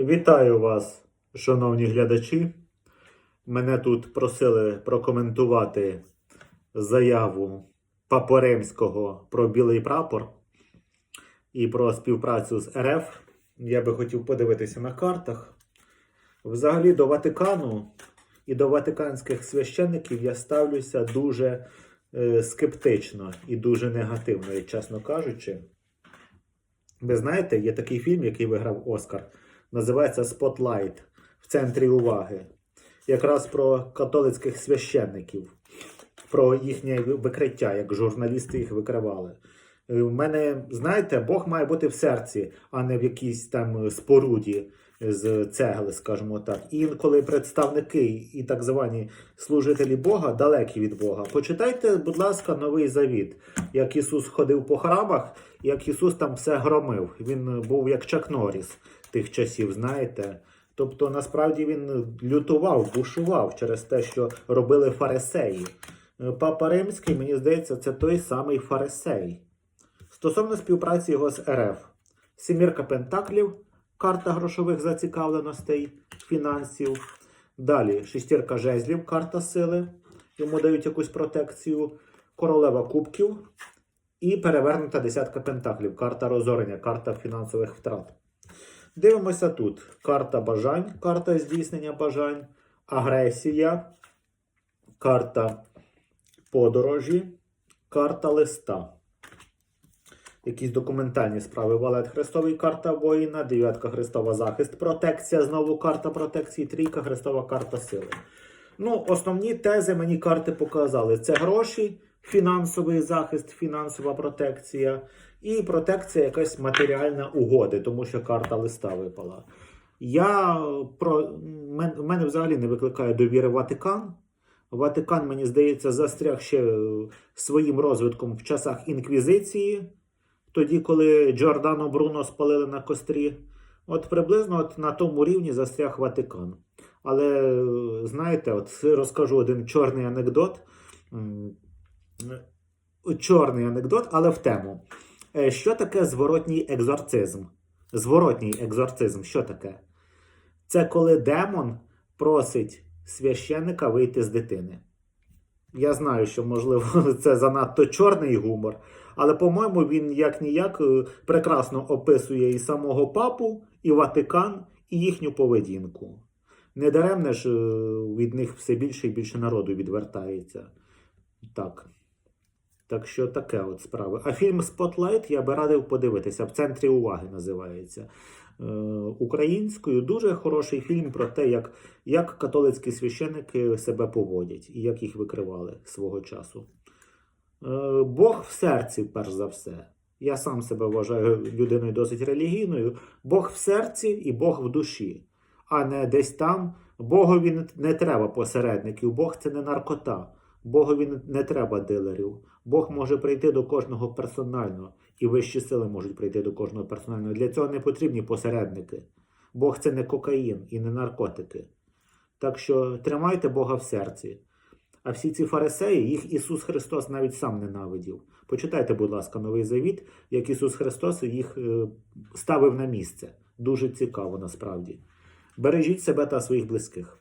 Вітаю вас, шановні глядачі. Мене тут просили прокоментувати заяву Папи Римського про білий прапор і про співпрацю з РФ. Я би хотів подивитися на картах. Взагалі до Ватикану і до ватиканських священників я ставлюся дуже е, скептично і дуже негативно, і чесно кажучи. Ви знаєте, є такий фільм, який виграв Оскар. Називається Спотлайт в центрі уваги. Якраз про католицьких священників, про їхнє викриття, як журналісти їх викривали. Е, У мене, знаєте, Бог має бути в серці, а не в якійсь там споруді з цегли, скажімо так. Інколи представники і так звані служителі Бога далекі від Бога. Почитайте, будь ласка, новий завіт, як Ісус ходив по храмах, як Ісус там все громив. Він був як Чак Норріс тих часів, знаєте. Тобто, насправді він лютував, бушував через те, що робили фарисеї. Е, Папа Римський, мені здається, це той самий фарисей. Стосовно співпраці його з РФ, Сімірка Пентаклів, карта грошових зацікавленостей, фінансів. Далі шестірка жезлів, карта сили. Йому дають якусь протекцію. Королева кубків і перевернута десятка пентаклів, карта розорення, карта фінансових втрат. Дивимося тут: карта бажань, карта здійснення бажань, агресія, карта подорожі, карта листа. Якісь документальні справи. Валет Христовий, карта воїна, дев'ятка Христова захист, протекція, знову карта протекції, трійка Христова карта сили. Ну, основні тези мені карти показали: це гроші, фінансовий захист, фінансова протекція і протекція якась матеріальна угоди, тому що карта листа випала. Я про мен- в мене взагалі не викликає довіри Ватикан. Ватикан, мені здається, застряг ще е, своїм розвитком в часах інквізиції, тоді, коли Джордано Бруно спалили на кострі. От приблизно от на тому рівні застряг Ватикан. Але е, знаєте, от розкажу один чорний анекдот. Е, Чорний анекдот, але в тему. Е, Що таке зворотній екзорцизм? Зворотній екзорцизм, що таке? Це коли демон просить священника вийти з дитини. Я знаю, що, можливо, це занадто чорний гумор, але, по-моєму, він як ніяк е, прекрасно описує і самого папу, і Ватикан, і їхню поведінку. Недаремне ж від них все більше і більше народу відвертається. Так. Так що таке от справи. А фільм Спотлайт я би радив подивитися. В центрі уваги називається. Е, українською дуже хороший фільм про те, як, як католицькі священники себе поводять і як їх викривали свого часу. Е, Бог в серці, перш за все. Я сам себе вважаю людиною досить релігійною. Бог в серці і Бог в душі, а не десь там. Богові не треба посередників, Бог це не наркота. Богові не- треба дилерів. Бог може прийти до кожного персонально, і вищі сили можуть прийти до кожного персонально. Для цього не потрібні посередники. Бог це не кокаїн і не наркотики. Так що тримайте Бога в серці. А всі ці фарисеї, їх Ісус Христос навіть сам ненавидів. Почитайте, будь ласка, новий завіт, як Ісус Христос їх е, ставив на місце. Дуже цікаво насправді. Бережіть себе та своїх близьких.